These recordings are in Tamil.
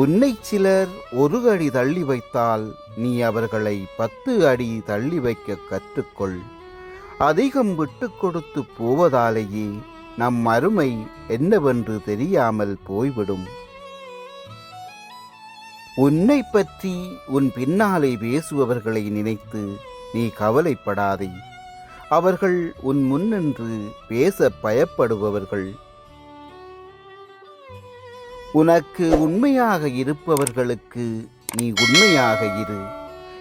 உன்னை சிலர் ஒரு அடி தள்ளி வைத்தால் நீ அவர்களை பத்து அடி தள்ளி வைக்க கற்றுக்கொள். அதிகம் விட்டு கொடுத்து போவதாலேயே நம் அருமை என்னவென்று தெரியாமல் போய்விடும். உன்னை பற்றி உன் பின்னாலே பேசுபவர்களை நினைத்து நீ கவலைப்படாதே. அவர்கள் உன் முன்னின்று பேச பயப்படுபவர்கள். உனக்கு உண்மையாக இருப்பவர்களுக்கு நீ உண்மையாக இரு.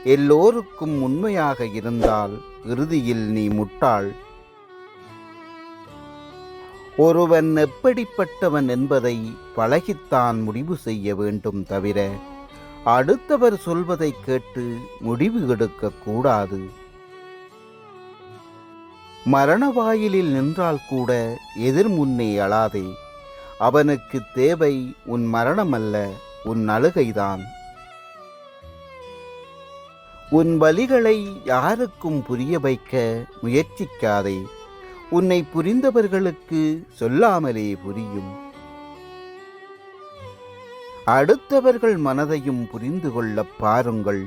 எல்லோருக்கும் உண்மையாக இருந்தால் இறுதியில் நீ முட்டாள். ஒருவன் எப்படிப்பட்டவன் என்பதை பழகித்தான் முடிவு செய்ய வேண்டும் தவிர அடுத்தவர் சொல்வதை கேட்டு முடிவு எடுக்கக்கூடாது மரண வாயிலில் நின்றால் கூட எதிர்முன்னே அழாதே. அவனுக்கு தேவை உன் மரணமல்ல உன் அழுகைதான். உன் வலிகளை யாருக்கும் புரிய வைக்க முயற்சிக்காதே உன்னை புரிந்தவர்களுக்கு சொல்லாமலே புரியும். அடுத்தவர்கள் மனதையும் புரிந்து கொள்ளப் பாருங்கள்.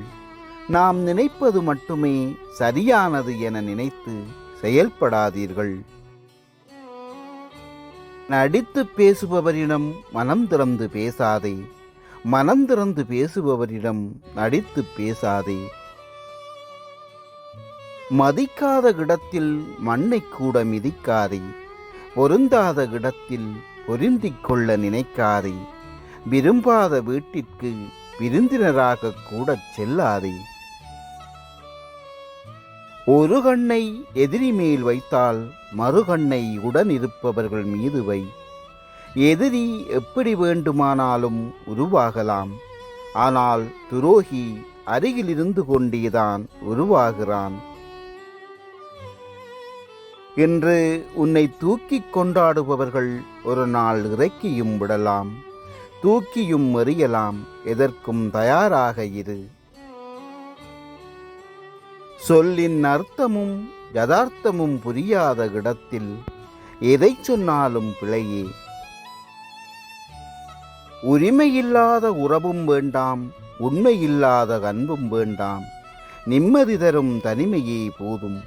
நாம் நினைப்பது மட்டுமே சரியானது என நினைத்து செயல்படாதீர்கள். நடித்து பேசுபவரிடம் மனம் திறந்து பேசாதே. மனம் திறந்து பேசுபவரிடம் நடித்து பேசாதே. மதிக்காத இடத்தில் மண்ணை கூட மிதிக்காதே. பொருந்தாத இடத்தில் பொருந்திக் கொள்ள நினைக்காதே. விரும்பாத வீட்டிற்கு விருந்தினராக கூட செல்லாதே. ஒரு கண்ணை எதிரி மேல் வைத்தால் மறுகண்ணை உடன் இருப்பவர்கள் மீது வை. எதிரி எப்படி வேண்டுமானாலும் உருவாகலாம். ஆனால் துரோகி அருகில் இருந்து கொண்டேதான் உருவாகிறான். இன்று உன்னை தூக்கிக் கொண்டாடுபவர்கள் ஒரு நாள் இறக்கியும் விடலாம். தூக்கியும் எறியலாம். எதற்கும் தயாராக இரு. சொல்லின் அர்த்தமும் யதார்த்தமும் புரியாத இடத்தில் எதை சொன்னாலும் பிழையே. உரிமையில்லாத உறவும் வேண்டாம் உண்மையில்லாத அன்பும் வேண்டாம் நிம்மதி தரும் தனிமையே போதும்.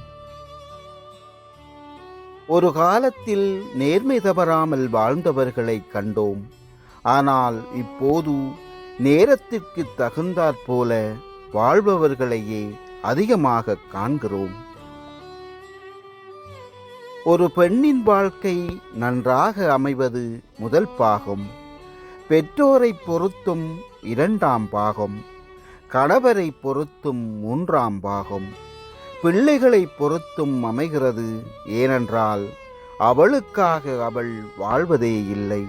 ஒரு காலத்தில் நேர்மை தவறாமல் வாழ்ந்தவர்களை கண்டோம். ஆனால் இப்போது நேரத்திற்கு தகுந்தாற்போல வாழ்பவர்களையே அதிகமாக காண்கிறோம். ஒரு பெண்ணின் வாழ்க்கை நன்றாக அமைவது முதல் பாகம். பெற்றோரை பொறுத்தும் இரண்டாம் பாகம். கணவரை பொறுத்தும் மூன்றாம் பாகம். பிள்ளைகளை பொறுத்தும் அமைகிறது ஏனென்றால் அவளுக்காக அவள் வாழ்வதே இல்லை.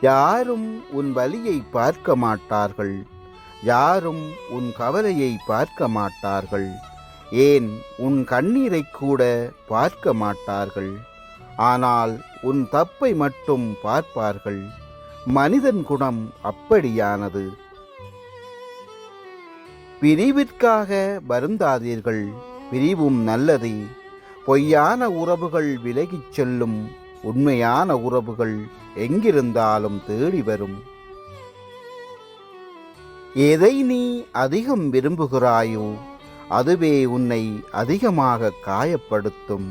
யாரும் உன் வலியை பார்க்க மாட்டார்கள். யாரும் உன் கவலையை பார்க்க மாட்டார்கள். ஏன் உன் கண்ணீரை கூட பார்க்க மாட்டார்கள்? ஆனால் உன் தப்பை மட்டும் பார்ப்பார்கள். மனிதன் குணம் அப்படியானது. பிரிவிற்காக வருந்தாதீர்கள். பிரிவும் நல்லதே. பொய்யான உறவுகள் விலகிச் செல்லும். உண்மையான உறவுகள் எங்கிருந்தாலும் தேடி வரும். எதை நீ அதிகம் விரும்புகிறாயோ அதுவே உன்னை அதிகமாக காயப்படுத்தும்.